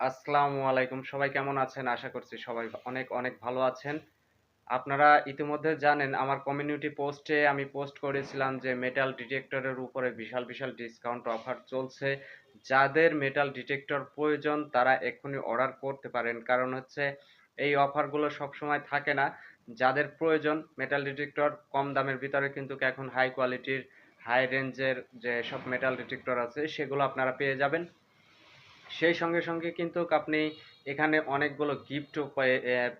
আসসালামু আলাইকুম। সবাই কেমন আছেন? আশা করছি সবাই অনেক অনেক ভালো আছেন। আপনারা ইতিমধ্যে জানেন, আমার কমিউনিটি পোস্টে আমি পোস্ট করেছিলাম যে মেটাল ডিটেক্টরের উপরে বিশাল বিশাল ডিসকাউন্ট অফার চলছে। যাদের মেটাল ডিটেক্টর প্রয়োজন, তারা এক্ষুনি অর্ডার করতে পারেন। কারণ হচ্ছে, এই অফারগুলো সবসময় থাকে না। যাদের প্রয়োজন মেটাল ডিটেক্টর কম দামের ভিতরে কিন্তু এখন হাই কোয়ালিটির হাই রেঞ্জের যে সব মেটাল ডিটেক্টর আছে, সেগুলো আপনারা পেয়ে যাবেন। সেই সঙ্গে সঙ্গে কিন্তু আপনি এখানে অনেকগুলো গিফটও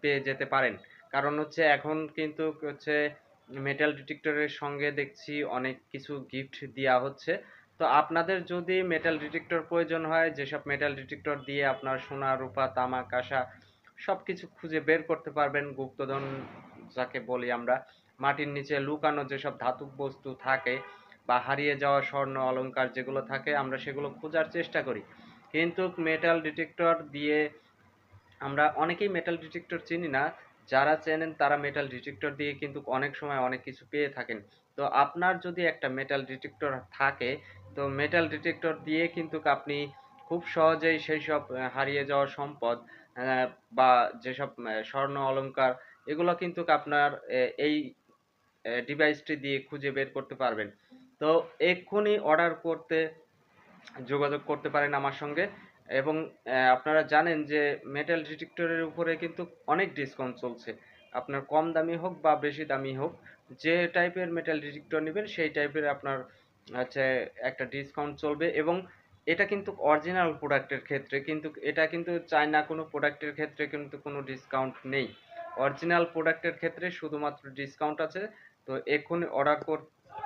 পেয়ে যেতে পারেন। কারণ হচ্ছে এখন কিন্তু হচ্ছে মেটাল ডিটেক্টরের সঙ্গে দেখছি অনেক কিছু গিফট দেওয়া হচ্ছে। তো আপনাদের যদি মেটাল ডিটেক্টর প্রয়োজন হয়, যেসব মেটাল ডিটেক্টর দিয়ে আপনার সোনা, রূপা, তামা, কাঁসা সব কিছু খুঁজে বের করতে পারবেন, গুপ্তধন যাকে বলি আমরা, মাটির নিচে লুকানো যেসব ধাতব বস্তু থাকে বা হারিয়ে যাওয়া স্বর্ণ, অলংকার যেগুলো থাকে, আমরা সেগুলো খোঁজার চেষ্টা করি। কিন্তু মেটাল ডিটেক্টর দিয়ে আমরা অনেকেই মেটাল ডিটেক্টর চিনি না। যারা চেনেন তারা মেটাল ডিটেক্টর দিয়ে কিন্তু অনেক সময় অনেক কিছু পেয়ে থাকেন। তো আপনার যদি একটা মেটাল ডিটেক্টর থাকে, তো মেটাল ডিটেক্টর দিয়ে কিন্তু আপনি খুব সহজেই সেই সব হারিয়ে যাওয়া সম্পদ বা যেসব স্বর্ণ অলংকার, এগুলো কিন্তু আপনার এই ডিভাইসটি দিয়ে খুঁজে বের করতে পারবেন। তো এক্ষুনি অর্ডার করতে যোগাযোগ করতে পারেন আমার সঙ্গে। এবং আপনারা জানেন যে মেটাল ডিটেক্টরের উপরে কিন্তু অনেক ডিসকাউন্ট চলছে। আপনার কম দামি হোক বা বেশি দামি হোক, যে টাইপের মেটাল ডিটেক্টর নেবেন, সেই টাইপের আপনার হচ্ছে একটা ডিসকাউন্ট চলবে। এবং এটা কিন্তু অরিজিনাল প্রোডাক্টের ক্ষেত্রে কিন্তু, এটা কিন্তু চায়না কোনো প্রোডাক্টের ক্ষেত্রে কিন্তু কোনো ডিসকাউন্ট নেই। অরিজিনাল প্রোডাক্টের ক্ষেত্রে শুধুমাত্র ডিসকাউন্ট আছে। তো এক্ষুনি অর্ডার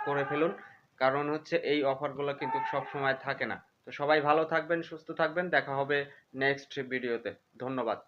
করে ফেলুন। কারণ হচ্ছে এই অফারগুলো কিন্তু সব সময় থাকে না। তো সবাই ভালো থাকবেন, সুস্থ থাকবেন। দেখা হবে নেক্সট ভিডিওতে ধন্যবাদ।